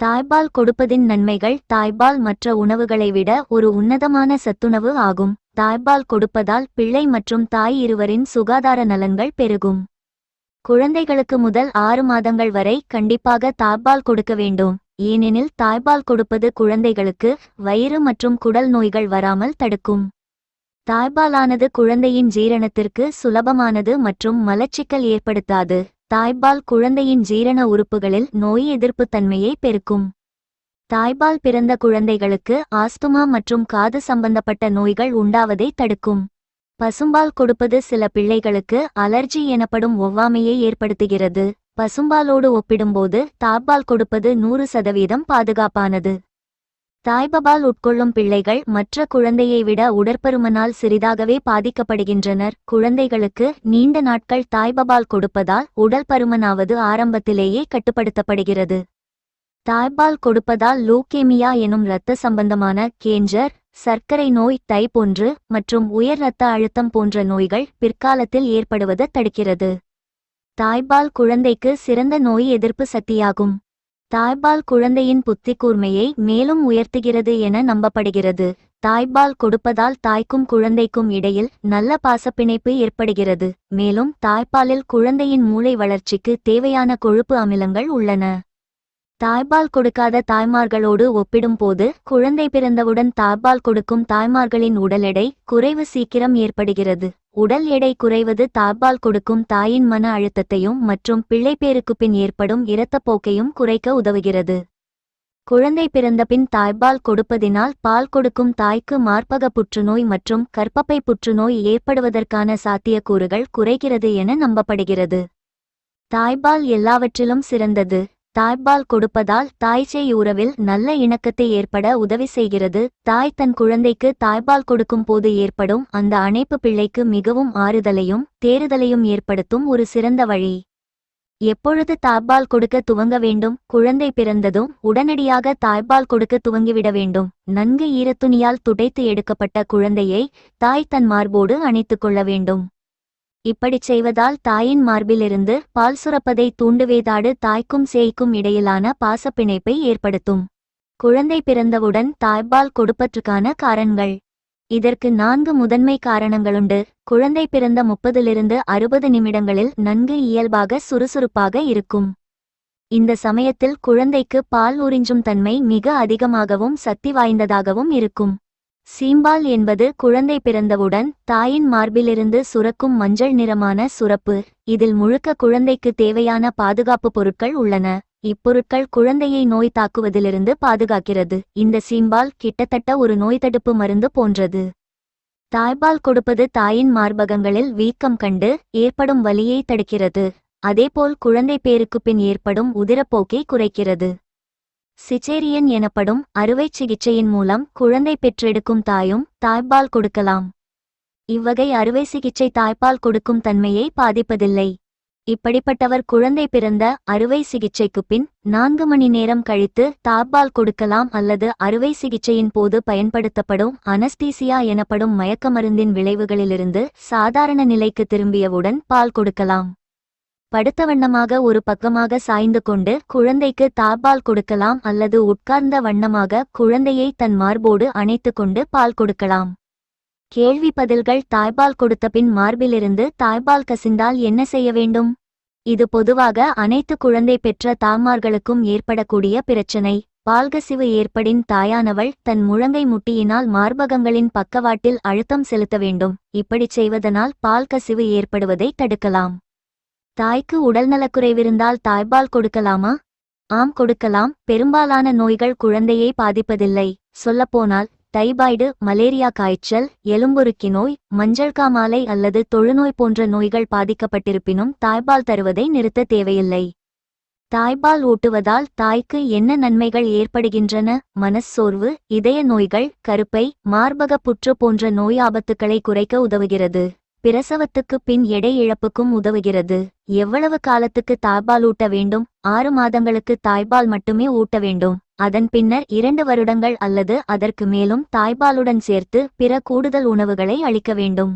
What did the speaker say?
தாய்ப்பால் கொடுப்பதின் நன்மைகள் தாய்ப்பால் மற்ற உணவுகளை விட ஒரு உன்னதமான சத்துணவு ஆகும். தாய்ப்பால் கொடுப்பதால் பிள்ளை மற்றும் தாய் இருவரின் சுகாதார நலன்கள் பெருகும். குழந்தைகளுக்கு முதல் ஆறு மாதங்கள் வரை கண்டிப்பாக தாய்ப்பால் கொடுக்க வேண்டும். ஏனெனில் தாய்ப்பால் கொடுப்பது குழந்தைகளுக்கு வயிறு மற்றும் குடல் நோய்கள் வராமல் தடுக்கும். தாய்ப்பாலானது குழந்தையின் ஜீரணத்திற்கு சுலபமானது மற்றும் மலச்சிக்கல் ஏற்படுத்தாது. தாய்ப்பால் குழந்தையின் ஜீரண உறுப்புகளில் நோய் எதிர்ப்புத் தன்மையை பெருக்கும். தாய்ப்பால் பிறந்த குழந்தைகளுக்கு ஆஸ்துமா மற்றும் காது சம்பந்தப்பட்ட நோய்கள் உண்டாவதை தடுக்கும். பசும்பால் கொடுப்பது சில பிள்ளைகளுக்கு அலர்ஜி எனப்படும் ஒவ்வாமையை ஏற்படுத்துகிறது. பசும்பாலோடு ஒப்பிடும்போது தாய்ப்பால் கொடுப்பது நூறு சதவீதம் பாதுகாப்பானது. தாய்பபால் உட்கொள்ளும் பிள்ளைகள் மற்ற குழந்தையை விட உடற்பருமனால் சிறிதாகவே பாதிக்கப்படுகின்றனர். குழந்தைகளுக்கு நீண்ட நாட்கள் தாய்பபால் கொடுப்பதால் உடல் பருமனாவது ஆரம்பத்திலேயே கட்டுப்படுத்தப்படுகிறது. தாய்பால் கொடுப்பதால் லூக்கேமியா எனும் இரத்த சம்பந்தமான கேஞ்சர் சர்க்கரை நோய் டைப் ஒன்று மற்றும் உயர் இரத்த அழுத்தம் போன்ற நோய்கள் பிற்காலத்தில் ஏற்படுவது தடுக்கிறது. தாய்பால் குழந்தைக்கு சிறந்த நோய் எதிர்ப்பு சக்தியாகும். தாய்ப்பால் குழந்தையின் புத்தி கூர்மையை மேலும் உயர்த்துகிறது என நம்பப்படுகிறது. தாய்ப்பால் கொடுப்பதால் தாய்க்கும் குழந்தைக்கும் இடையில் நல்ல பாசப்பிணைப்பு ஏற்படுகிறது. மேலும் தாய்ப்பாலில் குழந்தையின் மூளை வளர்ச்சிக்கு தேவையான கொழுப்பு அமிலங்கள் உள்ளன. தாய்ப்பால் கொடுக்காத தாய்மார்களோடு ஒப்பிடும்போது குழந்தை பிறந்தவுடன் தாய்ப்பால் கொடுக்கும் தாய்மார்களின் உடல் எடை குறைவு சீக்கிரம் ஏற்படுகிறது. உடல் எடை குறைவது தாப்பால் கொடுக்கும் தாயின் மன அழுத்தத்தையும் மற்றும் பிள்ளைப்பேருக்கு பின் ஏற்படும் இரத்தப்போக்கையும் குறைக்க உதவுகிறது. குழந்தை பிறந்தபின் தாய்ப்பால் கொடுப்பதினால் பால் கொடுக்கும் தாய்க்கு மார்பக புற்றுநோய் மற்றும் கற்பப்பை புற்றுநோய் ஏற்படுவதற்கான சாத்தியக்கூறுகள் குறைகிறது என நம்பப்படுகிறது. தாய்ப்பால் எல்லாவற்றிலும் சிறந்தது. தாய்ப்பால் கொடுப்பதால் தாய்ச்சேய் உறவில் நல்ல இணக்கத்தை ஏற்பட உதவி செய்கிறது. தாய் தன் குழந்தைக்கு தாய்ப்பால் கொடுக்கும் போது ஏற்படும் அந்த அணைப்பு பிள்ளைக்கு மிகவும் ஆறுதலையும் தேறுதலையும் ஏற்படுத்தும் ஒரு சிறந்த வழி. எப்பொழுது தாய்ப்பால் கொடுக்க துவங்க வேண்டும்? குழந்தை பிறந்ததும் உடனடியாக தாய்ப்பால் கொடுக்க துவங்கிவிட வேண்டும். நன்கு ஈரத்துணியால் துடைத்து எடுக்கப்பட்ட குழந்தையை தாய் தன் மார்போடு அணைத்துக் கொள்ள வேண்டும். இப்படிச் செய்வதால் தாயின் மார்பிலிருந்து பால் சுரப்பதை தூண்டுவேதாடு தாய்க்கும் சேய்க்கும் இடையிலான பாசப்பிணைப்பை ஏற்படுத்தும். குழந்தை பிறந்தவுடன் தாய்ப்பால் கொடுப்பதற்கான காரணங்கள். இதற்கு நான்கு முதன்மை காரணங்களுண்டு. குழந்தை பிறந்த முப்பதிலிருந்து அறுபது நிமிடங்களில் நன்கு இயல்பாக சுறுசுறுப்பாக இருக்கும். இந்த சமயத்தில் குழந்தைக்கு பால் உறிஞ்சும் தன்மை மிக அதிகமாகவும் சக்தி வாய்ந்ததாகவும் இருக்கும். சீம்பால் என்பது குழந்தை பிறந்தவுடன் தாயின் மார்பிலிருந்து சுரக்கும் மஞ்சள் நிறமான சுரப்பு. இதில் முழுக்க குழந்தைக்கு தேவையான பாதுகாப்பு பொருட்கள் உள்ளன. இப்பொருட்கள் குழந்தையை நோய் தாக்குவதிலிருந்து பாதுகாக்கிறது. இந்த சீம்பால் கிட்டத்தட்ட ஒரு நோய் தடுப்பு மருந்து போன்றது. தாய்பால் கொடுப்பது தாயின் மார்பகங்களில் வீக்கம் கண்டு ஏற்படும் வலியை தடுக்கிறது. அதேபோல் குழந்தை பேருக்கு பின் ஏற்படும் உதிரப்போக்கை குறைக்கிறது. சிச்சேரியன் எனப்படும் அறுவை சிகிச்சையின் மூலம் குழந்தை பெற்றெடுக்கும் தாயும் தாய்ப்பால் கொடுக்கலாம். இவ்வகை அறுவை சிகிச்சை தாய்ப்பால் கொடுக்கும் தன்மையை பாதிப்பதில்லை. இப்படிப்பட்டவர் குழந்தை பிறந்த அறுவை சிகிச்சைக்கு பின் நான்கு மணி நேரம் கழித்து தாய்ப்பால் கொடுக்கலாம் அல்லது அறுவை சிகிச்சையின் போது பயன்படுத்தப்படும் அனஸ்தீசியா எனப்படும் மயக்க மருந்தின் விளைவுகளிலிருந்து சாதாரண நிலைக்கு திரும்பியவுடன் பால் கொடுக்கலாம். படுத்த வண்ணமாக ஒரு பக்கமாக சாய்ந்து கொண்டு குழந்தைக்கு தாப்பால் கொடுக்கலாம் அல்லது உட்கார்ந்த வண்ணமாக குழந்தையை தன் மார்போடு அணைத்து கொண்டு பால் கொடுக்கலாம். கேள்வி பதில்கள் தாய்ப்பால் கொடுத்த பின் மார்பிலிருந்து தாய்ப்பால் கசிந்தால் என்ன செய்ய வேண்டும்? இது பொதுவாக அனைத்து குழந்தை பெற்ற தாய்மார்களுக்கும் ஏற்படக்கூடிய பிரச்சினை. பால்கசிவு ஏற்படின் தாயானவள் தன் முழங்கை முட்டியினால் மார்பகங்களின் பக்கவாட்டில் அழுத்தம் செலுத்த வேண்டும். இப்படிச் செய்வதனால் பால் கசிவு ஏற்படுவதை தடுக்கலாம். தாய்க்கு உடல்நலக்குறைவிருந்தால் தாய்ப்பால் கொடுக்கலாமா? ஆம் கொடுக்கலாம். பெரும்பாலான நோய்கள் குழந்தையை பாதிப்பதில்லை. சொல்லப்போனால் டைபாய்டு மலேரியா காய்ச்சல் எலும்புருக்கி நோய் மஞ்சள் காமாலை அல்லது தொழுநோய் போன்ற நோய்கள் பாதிக்கப்பட்டிருப்பினும் தாய்ப்பால் தருவதை நிறுத்த தேவையில்லை. தாய்ப்பால் ஊட்டுவதால் தாய்க்கு என்ன நன்மைகள் ஏற்படுகின்றன? மனச்சோர்வு இதய நோய்கள் கருப்பை மார்பக புற்று போன்ற நோய் ஆபத்துக்களை குறைக்க உதவுகிறது. பிரசவத்துக்கு பின் எடை இழப்புக்கும் உதவுகிறது. எவ்வளவு காலத்துக்கு தாய்ப்பால் ஊட்ட வேண்டும்? ஆறு மாதங்களுக்கு தாய்ப்பால் மட்டுமே ஊட்ட வேண்டும். அதன் பின்னர் இரண்டு வருடங்கள் அல்லது அதற்கு மேலும் தாய்ப்பாலுடன் சேர்த்து பிற கூடுதல் உணவுகளை அளிக்க வேண்டும்.